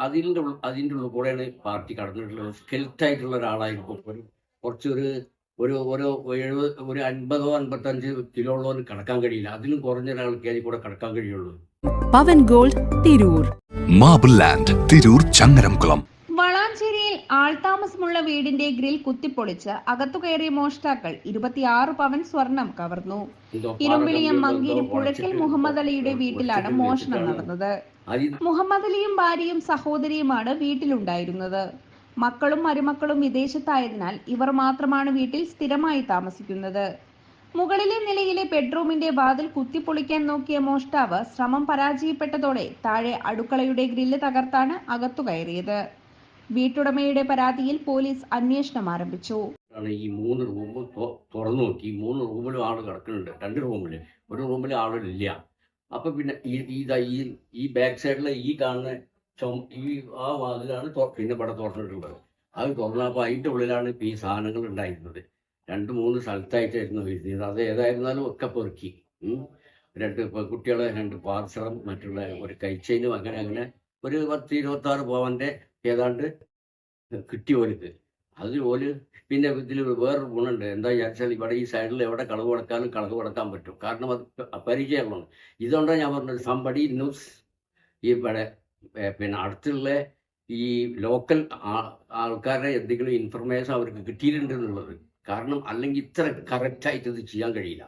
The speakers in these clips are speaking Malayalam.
അതിന്റെ അതിന്റെ ഉള്ളിൽ കൂടെയാണ് പാർട്ടി കടന്നിട്ടുള്ളത്. സ്കെൽറ്റ് ആയിട്ടുള്ള ഒരാളായിരിക്കും ഒരു കുറച്ചൊരു ഒരു ഒരു എഴുപത് ഒരു അൻപതോ അൻപത്തഞ്ച് കിലോ ഉള്ളവന് കടക്കാൻ കഴിയില്ല. അതിലും കുറഞ്ഞ ഒരാൾക്ക് അതിൽ കൂടെ കടക്കാൻ കഴിയുള്ളൂ. Pavan gold Tirur. Marble land Tirur Changaramkulam. വളാഞ്ചേരിയിൽ ആൾതാമസമുള്ള വീടിന്റെ ഗ്രിൽ കുത്തിപ്പൊളിച്ച് അകത്തു കയറിയ മോഷ്ടാക്കൾ ഇരുപത്തിയാറ് പവൻ സ്വർണം കവർന്നു. ഇരുമ്പിളിയം മങ്കീരി എന്തോ മുഹമ്മദ് അലിയുടെ വീട്ടിലാണ് മോഷണം നടന്നത്. മുഹമ്മദ് അലിയും ഭാര്യയും സഹോദരിയുമാണ് വീട്ടിലുണ്ടായിരുന്നത്. മക്കളും മരുമക്കളും വിദേശത്തായതിനാൽ ഇവർ മാത്രമാണ് വീട്ടിൽ സ്ഥിരമായി താമസിക്കുന്നത്. മുകളിലെ നിലയിലെ ബെഡ്റൂമിന്റെ വാതിൽ കുത്തിപ്പൊളിക്കാൻ നോക്കിയ മോഷ്ടാവ് ശ്രമം പരാജയപ്പെട്ടതോടെ താഴെ അടുക്കളയുടെ ഗ്രില്ല് തകർത്താണ് അകത്തു കയറിയത്. വീട്ടുടമയുടെ പരാതിയിൽ പോലീസ് അന്വേഷണം ആരംഭിച്ചു. ഈ മൂന്ന് റൂം തുറന്നു നോക്കി. മൂന്ന് റൂമിലും ആൾ കിടക്കുന്നുണ്ട്. രണ്ട് റൂമിൽ ഒരു റൂമിൽ ആളില്ല. അപ്പൊ പിന്നെ ഈ ഈ ഈ ബാക്ക് സൈഡിലെ ഈ കാണുന്ന ഈ ആ വാതിലാണ് പിന്നെ ഇവിടെ തുറന്നിട്ടുള്ളത്. അത് തുറന്നപ്പോൾ അതിന്റെ ഉള്ളിലാണ് ഈ സാധനങ്ങൾ ഉണ്ടായിരുന്നത്. രണ്ട് മൂന്ന് സ്ഥലത്തായിട്ടായിരുന്നു ഇരുന്നത് അത് ഏതായിരുന്നാലും ഒക്കെ പെറുക്കി. രണ്ട് കുട്ടികളെ രണ്ട് പാർസറും മറ്റുള്ള ഒരു കൈച്ചൈനും അങ്ങനെ അങ്ങനെ ഒരു പത്ത് ഇരുപത്തി ആറ് പവന്റെ ഏതാണ്ട് കിട്ടി ഓർക്ക് അത് ഓൽ പിന്നെ ഇതിൽ വേറൊരു ഗുണമുണ്ട്. എന്താ വിചാരിച്ചാൽ ഇവിടെ ഈ സൈഡിൽ എവിടെ കളവ് കൊടുക്കാനും കളവ് കൊടുക്കാൻ പറ്റും. കാരണം അത് പരിചയമാണ് ഇതുകൊണ്ടാണ് ഞാൻ പറഞ്ഞത് സംബടി ന്യൂസ് ഈ ഇവിടെ പിന്നെ അടുത്തുള്ള ഈ ലോക്കൽ ആൾക്കാരുടെ എന്തെങ്കിലും ഇൻഫർമേഷൻ അവർക്ക് കിട്ടിയിട്ടുണ്ട് എന്നുള്ളത്. കാരണം അല്ലെങ്കിൽ ഇത്ര കറക്റ്റായിട്ട് ഇത് ചെയ്യാൻ കഴിയില്ല.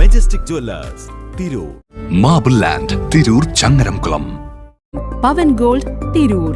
Majestic jewellers Tirur marble land Tirur Changaramkulam Pavan gold Tirur